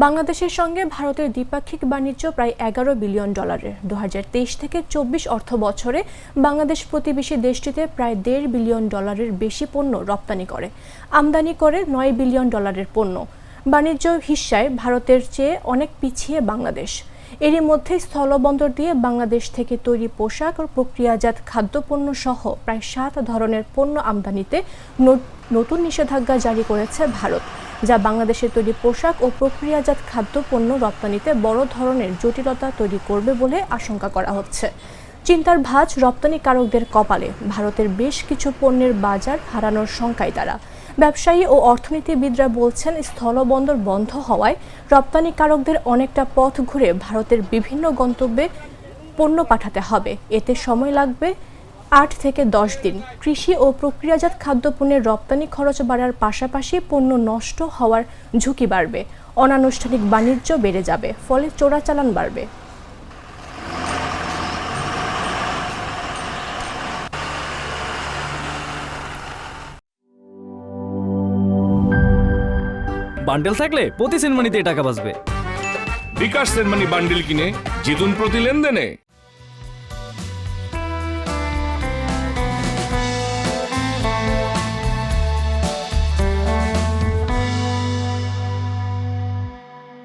বাংলাদেশের সঙ্গে ভারতের দ্বিপাক্ষিক বাণিজ্য প্রায় এগারো বিলিয়ন ডলারের। দু হাজার তেইশ থেকে চব্বিশ অর্থ বছরে বাংলাদেশ প্রতিবেশী দেশটিতে প্রায় দেড় বিলিয়ন ডলারের বেশি পণ্য রপ্তানি করে। আমদানি করে নয় বিলিয়ন ডলারের পণ্য। বাণিজ্য হিসায় ভারতের চেয়ে অনেক পিছিয়ে বাংলাদেশ। এরই মধ্যে স্থলবন্দর দিয়ে বাংলাদেশ থেকে তৈরি পোশাক ও প্রক্রিয়াজাত খাদ্যপণ্য সহ প্রায় সাত ধরনের পণ্য আমদানিতে নতুন নিষেধাজ্ঞা জারি করেছে ভারত। যা বাংলাদেশের তৈরি পোশাক ও প্রক্রিয়াজাত খাদ্যপণ্য রপ্তানিতে বড় ধরনের জটিলতা তৈরি করবে বলে আশঙ্কা করা হচ্ছে। চিন্তার ভাঁজ রপ্তানিকারকদের কপালে, ভারতের বেশ কিছু পণ্যের বাজার হারানোর শঙ্কায় তারা। ব্যবসায়ী ও অর্থনীতিবিদরা বলছেন, স্থলবন্দর বন্ধ হওয়ায় রপ্তানিকারকদের অনেকটা পথ ঘুরে ভারতের বিভিন্ন গন্তব্যে পণ্য পাঠাতে হবে। এতে সময় লাগবে আট থেকে দশ দিন। কৃষি ও প্রক্রিয়াজাত খাদ্যপণ্যের রপ্তানি খরচ বাড়ার পাশাপাশি পণ্য নষ্ট হওয়ার ঝুঁকি বাড়বে। অনানুষ্ঠানিক বাণিজ্য বেড়ে যাবে ফলে চোরাচালান বাড়বে। বান্ডেল থাকলে প্রতি সেনমানিতে টাকা বাঁচবে। বিকাশ সেনমানি বান্ডিল কিনে জিতুন প্রতি লেনদেনে।